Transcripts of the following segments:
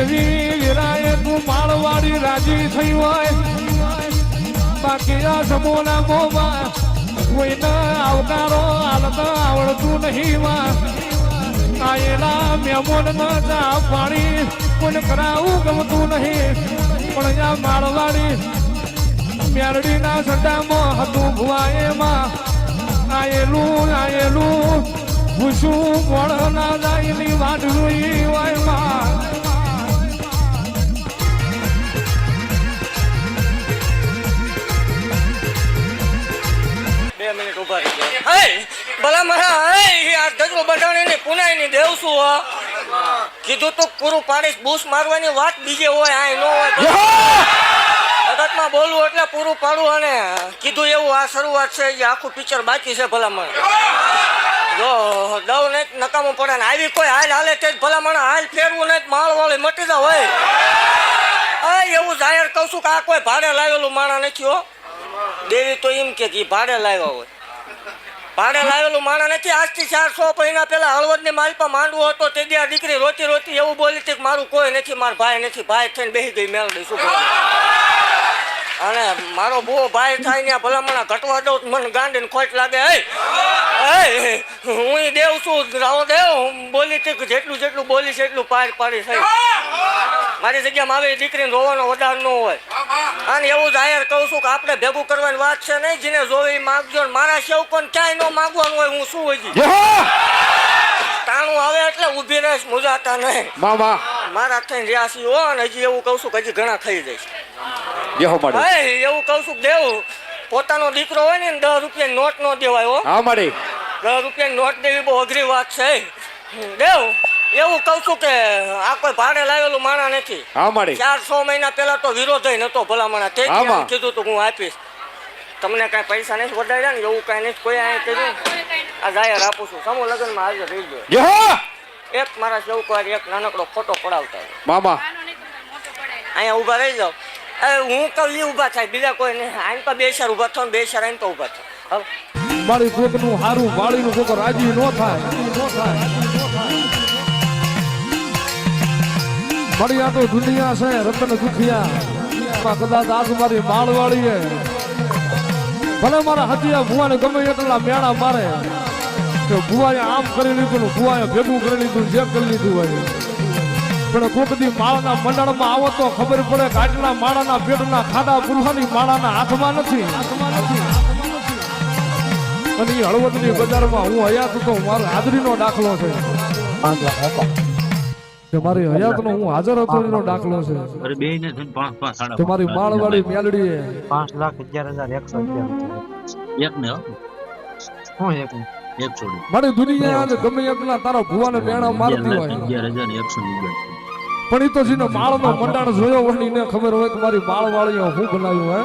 એવી વિરાય તું માળવાડી રાજી થઈ હોય. બાકી આ સમોના મોમાં કોઈને આવકારો હાલતા આવડતું નહીં માં. આયેલા મેમોન ચા પાણી કોઈને કરાવું ગમતું નહીં. પણ અહીંયા માળવાડી મેરડીના સડામાં હતું ભુવાએમાં આયેલું આયેલું ભૂસું મોણ ના જાયની વાટ હોયમાં. બે મિનિટ ઊભા રહી હે ભલા મારા હે આ ગજરો બંધાણી ને પુનાઈ ની દેવ શું હો? કીધું તું પૂરું પાડીશ બૂસ મારવાની વાત બીજે હોય આ નો હોય જગતમાં બોલવું એટલે પૂરું પાડવું અને કીધું એવું આ શરૂઆત છે જે આખું પિક્ચર બાકી છે ભલામણ જો, દવ ને નકામું પડે ને આવી કોઈ હાલ હાલે તે ભલામણ, હાલ ફેરવું ને માળ વાળી મટી જાવ હોય આ એવું જાહેર કહું છું કે આ કોઈ ભાડે લાવેલું માણા નથી, હો. દેવી તો એમ કે ભાડે લાવ્યા હોય. ભાડે લાવેલું માણા નથી, આજથી ચારસો મહિના પહેલા હળવદની માલપા માંડવો હતો, તે દી દીકરી રોતી રોતી એવું બોલી હતી કે મારું કોઈ નથી, મારો ભાઈ નથી, ભાઈ થઈને બેસી ગઈ મેળ શું અને મારો બહુ ભાઈ થાય ને ભલામણા ઘટવા દઉં મને ગાંડીને ખોટ લાગે હે હે દેવ છું રાવો દેવ બોલી જેટલું જેટલું બોલી છે એટલું પાર પાડી થઈ. મારી જગ્યામાં આવી દીકરીને રોવાનો વધાર ન હોય. અને એવું જાહેર કહું છું કે આપણે ભેગું કરવાની વાત છે નહીં જેને જોવી માગજો મારા સેવ પણ ક્યાંય ન માગવાનું હોય હું શું હોય તાણું આવે એટલે ઊભી રહીશ મુજાતા નહીં. મામા મારા થઈને રિયાસી હો અને હજી એવું કહું છું કે હજી ઘણા થઈ જઈશ. એવું કહું છું કે દેવું પોતાનો દીકરો હોય ને દસ રૂપિયા નોટ ન દેવાય હો. હા માડી. દસ રૂપિયા નોટ દેવી બહુ અઘરી વાત છે. દેવ એવું કહું છું કે આ કોઈ ભાડે લાવેલું માણા નથી. હા માડી. ચાર છ મહિના પહેલા તો વિરોધ નતો ભલામણા તે કીધું તું હું આપીશ. તમને કાંઈ પૈસા નથી વધાર્યા ને એવું કાંઈ નથી? કોઈ અહીંયા કર્યું આ જાહેર આપું છું. સમૂહ લગ્નમાં હાજર રહી ગયો. એક મારા સેવકવાર એક નાનકડો ફોટો પડાવતા હોય. મામા. અહીંયા ઊભા રહી જાઓ. અરે હું કહું એ ઊભા થાય બીજા કોઈ નહીં. આમ તો બે શેર ઊભા થાય બે શેર આમ તો ઊભા થાય હવે. મારી કોકનું હારું વાળીનું કોક રાજી નો થાય. આ તો દુનિયા છે, રતન દુખિયા. કદાચ આજ મારી માળવાળી હે ભલે મારા હતિયા ભુવાને ગમે એટલા મેળા મારે કે ભુવાએ આમ કરી લીધું ભુવાએ ભેગું કરી લીધું, જે કરી લીધું હોય. પણ કોક દી માળાના મંડળમાં આવો તો ખબર પડે કે માળાના પેટના ખાડા પુરવાની માળાના હાથમાં નથી હાથમાં નથી. અને એ હળવદની બજારમાં હું હયાત તો મારો હાજરીનો દાખલો છે. તમારી મારી હયાતનો હું હાજર હતો એનો દાખલો છે. તમારી માળવાડી મેલડી પાંચ લાખ અગિયાર હજાર એકસો અગિયાર એક ને હું? એક એક છોડી મારી દુનિયા આજે ગમે એટલા તારા ભુવાને મેણા મારતી હોય. અગિયાર હજાર એકસો ને અગિયાર પણ એ તો જેને માળનો મંડાણ જોયો હોય ને એને ખબર હોય કે મારી માળવાળીએ શું બનાવ્યું હોય.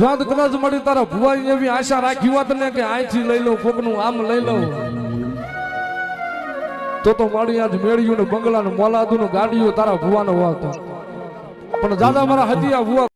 જો કદાચ મળી તારા ભુવાઈ એવી આશા રાખી હોત ને કે અહીંથી લઈ લઉં, કોકનું આમ લઈ લઉં. તો તો મારી આજ મેળ્યું ને બંગલા ને મોલાદુ ગાડીઓ તારા ભુવાનો હોત. પણ દાદા મારા હતિયા ભુવા